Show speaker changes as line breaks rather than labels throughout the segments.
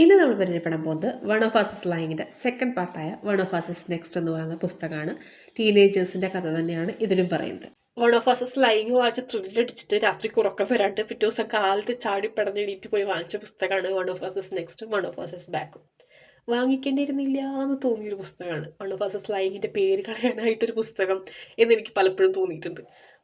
ഇന്ന് നമ്മൾ പരിചയപ്പെടാൻ പോകുന്നത് വൺ ഓഫ് ആസസ് ലൈങ്ങിന്റെ second പാർട്ടായ one of us is next എന്ന് പറയുന്ന പുസ്തകമാണ്. ടീനേജേഴ്സിന്റെ കഥ തന്നെയാണ് ഇതിലും പറയുന്നത്.
വൺ ഓഫ് ആസസ് ലൈങ് വായിച്ച് ത്രില്ലടിച്ചിട്ട് രാത്രി ഉറക്കം വരാണ്ട് പിറ്റേ ദിവസം കാലത്ത് ചാടി പടഞ്ഞ് എണീറ്റ് പോയി വാങ്ങിച്ച പുസ്തകമാണ് one of us is next one of us is ബാക്കും വാങ്ങിക്കേണ്ടിയിരുന്നില്ല എന്ന് തോന്നിയൊരു പുസ്തകമാണ്. വൺ ഓഫ് ആസസ് ലൈങ്ങിന്റെ പേര് കളയാനായിട്ടൊരു പുസ്തകം എന്ന് എനിക്ക് പലപ്പോഴും തോന്നിയിട്ടുണ്ട്.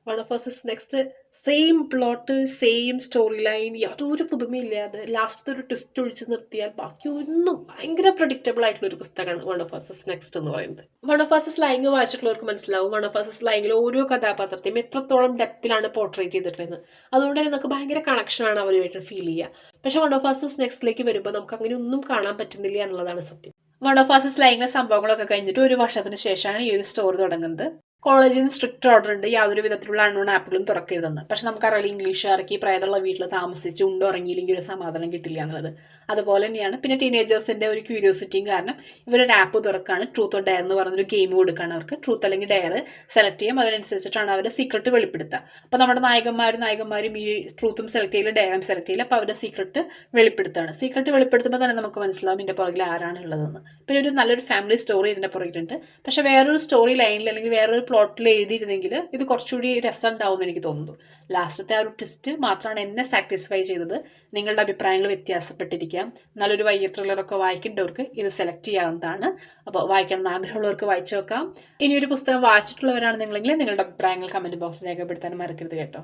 Us is next same plot same story line യാതൊരു പുതുമയില്ലാതെ ലാസ്റ്റത്തെ ഒരു ട്വിസ്റ്റ് ഒഴിച്ച് നിർത്തിയാൽ ബാക്കി ഒന്നും ഭയങ്കര പ്രഡിക്റ്റബിൾ ആയിട്ടുള്ള ഒരു പുസ്തകമാണ് അസസ് നെക്സ്റ്റ് എന്ന് പറയുന്നത്. അസസ് ലൈങ് വായിച്ചിട്ടുള്ളവർക്ക് മനസ്സിലാവും. അസസ് ലൈങ്ങിൽ ഓരോ കഥാപാത്രത്തെയും എത്രത്തോളം ഡെപ്തിലാണ് പോർട്രേറ്റ് ചെയ്തിട്ടുള്ളത്. അതുകൊണ്ട് തന്നെ നമുക്ക് ഭയങ്കര കണക്ഷനാണ് അവരുമായിട്ട് ഫീൽ ചെയ്യുക. പക്ഷെ അസസ് നെക്സ്റ്റിലേക്ക് വരുമ്പോൾ നമുക്ക് അങ്ങനെ ഒന്നും കാണാൻ പറ്റുന്നില്ല എന്നുള്ളതാണ് സത്യം. വൺ ഓഫ് അസസ് ലൈങ്ങിലെ സംഭവങ്ങളൊക്കെ കഴിഞ്ഞിട്ട് ഒരു വർഷത്തിന് ശേഷമാണ് ഈ ഒരു സ്റ്റോറി തുടങ്ങുന്നത്. കോളേജിൽ നിന്ന് സ്ട്രിക്റ്റ് ഓർഡർ ഉണ്ട്. യാതൊരു വിധത്തിലുള്ള അൺനോൺ ആപ്പുകളും തുറക്കരുതെന്ന്. പക്ഷെ നമുക്കറിയാം ഇംഗ്ലീഷ് ഇറക്കി പ്രായമുള്ള വീട്ടിൽ താമസിച്ച് ഉണ്ടോ ഇറങ്ങിയില്ലെങ്കിൽ ഒരു സമാധാനം കിട്ടില്ല എന്നുള്ളത്. അതുപോലെ തന്നെയാണ് പിന്നെ ടീനേജേഴ്സിന്റെ ഒരു ക്യൂരിയോസിറ്റിയും കാരണം ഇവരൊരു ആപ്പ് തുറക്കാണ്. ട്രൂത്ത് ഓർ ഡയർ എന്ന് പറഞ്ഞൊരു ഗെയിം കൊടുക്കുകയാണ് അവർക്ക്. ട്രൂത്ത് അല്ലെങ്കിൽ ഡയർ സെലക്ട് ചെയ്യും. അതിനനുസരിച്ചിട്ടാണ് അവരുടെ സീക്രട്ട് വെളിപ്പെടുത്തുക. അപ്പോൾ നമ്മുടെ നായകന്മാരും നായകന്മാരും ഈ ട്രൂത്തും സെലക്ട് ചെയ്യില്ല ഡയറും സെലക്ട് ചെയ്യില്ല അപ്പോൾ അവരുടെ സീക്രട്ട് വെളിപ്പെടുത്തുകയാണ്. സീക്രട്ട് വെളിപ്പെടുത്തുമ്പോൾ തന്നെ നമുക്ക് മനസ്സിലാവും ഇതിന്റെ പുറകിൽ ആരാണ് ഉള്ളതെന്ന്. പിന്നെ ഒരു നല്ലൊരു ഫാമിലി സ്റ്റോറി ഇതിന്റെ പുറകിലുണ്ട്. പക്ഷേ വേറൊരു സ്റ്റോറി ലൈനിൽ അല്ലെങ്കിൽ വേറൊരു പ്ലോട്ടിൽ എഴുതിയിരുന്നെങ്കിൽ ഇത് കുറച്ചുകൂടി രസം ഉണ്ടാവും എന്ന് എനിക്ക് തോന്നുന്നു. ലാസ്റ്റത്തെ ആ ഒരു ടെസ്റ്റ് മാത്രമാണ് എന്നെ സാറ്റിസ്ഫൈ ചെയ്തത്. നിങ്ങളുടെ അഭിപ്രായങ്ങൾ വ്യത്യാസപ്പെട്ടിരിക്കാം. നല്ലൊരു വൈകിയ ത്രില്ലറൊക്കെ വായിക്കേണ്ടവർക്ക് ഇത് സെലക്ട് ചെയ്യാവുന്നതാണ്. അപ്പോൾ വായിക്കണമെന്ന് ആഗ്രഹമുള്ളവർക്ക് വായിച്ചു നോക്കാം. ഇനി ഒരു പുസ്തകം വായിച്ചിട്ടുള്ളവരാണ് നിങ്ങളെങ്കിൽ നിങ്ങളുടെ അഭിപ്രായങ്ങൾ കമന്റ് ബോക്സിൽ രേഖപ്പെടുത്താനും മറക്കരുത് കേട്ടോ.